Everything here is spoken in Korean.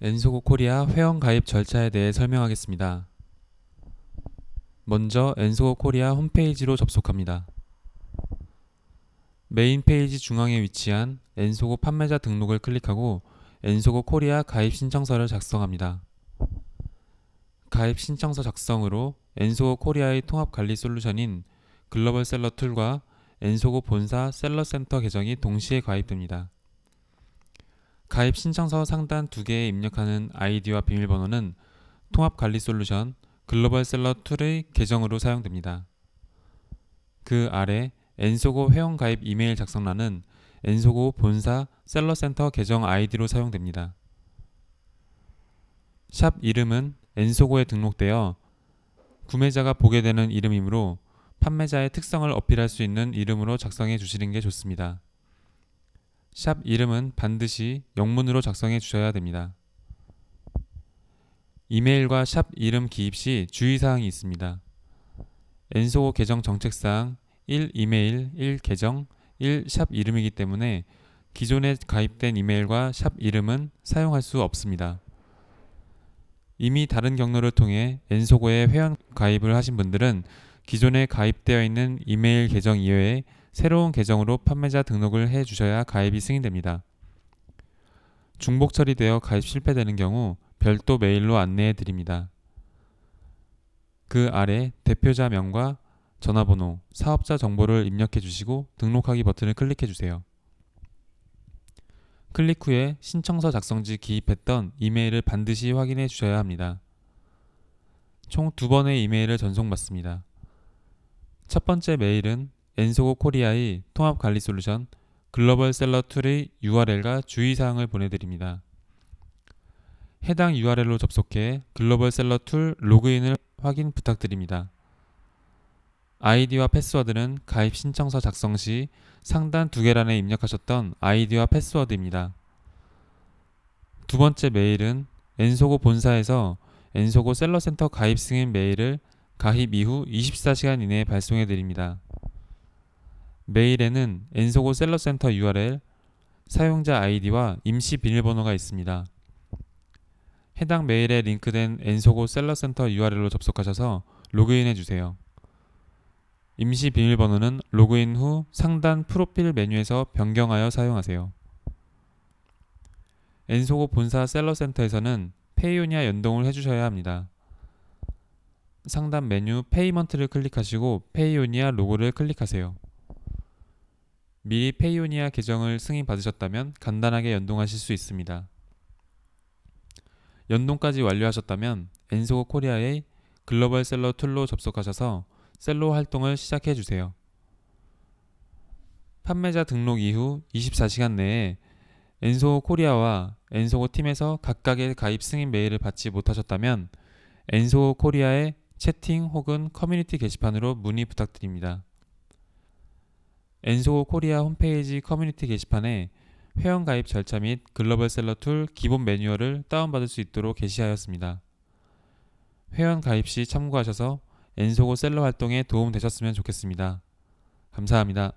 엔소고 코리아 회원 가입 절차에 대해 설명하겠습니다. 먼저 엔소고 코리아 홈페이지로 접속합니다. 메인 페이지 중앙에 위치한 엔소고 판매자 등록을 클릭하고 엔소고 코리아 가입 신청서를 작성합니다. 가입 신청서 작성으로 엔소고 코리아의 통합 관리 솔루션인 글로벌 셀러 툴과 엔소고 본사 셀러 센터 계정이 동시에 가입됩니다. 가입 신청서 상단 두 개에 입력하는 아이디와 비밀번호는 통합 관리 솔루션 글로벌 셀러 툴의 계정으로 사용됩니다. 그 아래 엔소고 회원 가입 이메일 작성란은 엔소고 본사 셀러 센터 계정 아이디로 사용됩니다. 샵 이름은 엔소고에 등록되어 구매자가 보게 되는 이름이므로 판매자의 특성을 어필할 수 있는 이름으로 작성해 주시는 게 좋습니다. 샵 이름은 반드시 영문으로 작성해 주셔야 됩니다. 이메일과 샵 이름 기입 시 주의사항이 있습니다. 엔소고 계정 정책사항 1 이메일, 1 계정, 1 샵 이름이기 때문에 기존에 가입된 이메일과 샵 이름은 사용할 수 없습니다. 이미 다른 경로를 통해 엔소고에 회원 가입을 하신 분들은 기존에 가입되어 있는 이메일 계정 이외에 새로운 계정으로 판매자 등록을 해 주셔야 가입이 승인됩니다. 중복 처리되어 가입 실패되는 경우 별도 메일로 안내해 드립니다. 그 아래 대표자 명과 전화번호, 사업자 정보를 입력해 주시고 등록하기 버튼을 클릭해 주세요. 클릭 후에 신청서 작성지 기입했던 이메일을 반드시 확인해 주셔야 합니다. 총 두 번의 이메일을 전송받습니다. 첫 번째 메일은 엔소고 코리아의 통합 관리 솔루션 글로벌 셀러 툴의 URL과 주의사항을 보내드립니다. 해당 URL로 접속해 글로벌 셀러 툴 로그인을 확인 부탁드립니다. 아이디와 패스워드는 가입 신청서 작성 시 상단 두 개란에 입력하셨던 아이디와 패스워드입니다. 두 번째 메일은 엔소고 본사에서 엔소고 셀러센터 가입 승인 메일을 가입 이후 24시간 이내에 발송해 드립니다. 메일에는 엔소고 셀러센터 URL, 사용자 아이디와 임시 비밀번호가 있습니다. 해당 메일에 링크된 엔소고 셀러센터 URL로 접속하셔서 로그인해 주세요. 임시 비밀번호는 로그인 후 상단 프로필 메뉴에서 변경하여 사용하세요. 엔소고 본사 셀러센터에서는 페이오니아 연동을 해주셔야 합니다. 상단 메뉴 페이먼트를 클릭하시고 페이오니아 로고를 클릭하세요. 미리 페이오니아 계정을 승인 받으셨다면 간단하게 연동하실 수 있습니다. 연동까지 완료하셨다면 엔소고 코리아의 글로벌 셀러 툴로 접속하셔서 셀로 활동을 시작해 주세요. 판매자 등록 이후 24시간 내에 엔소고 코리아와 엔소고 팀에서 각각의 가입 승인 메일을 받지 못하셨다면 엔소고 코리아의 채팅 혹은 커뮤니티 게시판으로 문의 부탁드립니다. 엔소고 코리아 홈페이지 커뮤니티 게시판에 회원 가입 절차 및 글로벌 셀러 툴 기본 매뉴얼을 다운받을 수 있도록 게시하였습니다. 회원 가입 시 참고하셔서 엔소고 셀러 활동에 도움 되셨으면 좋겠습니다. 감사합니다.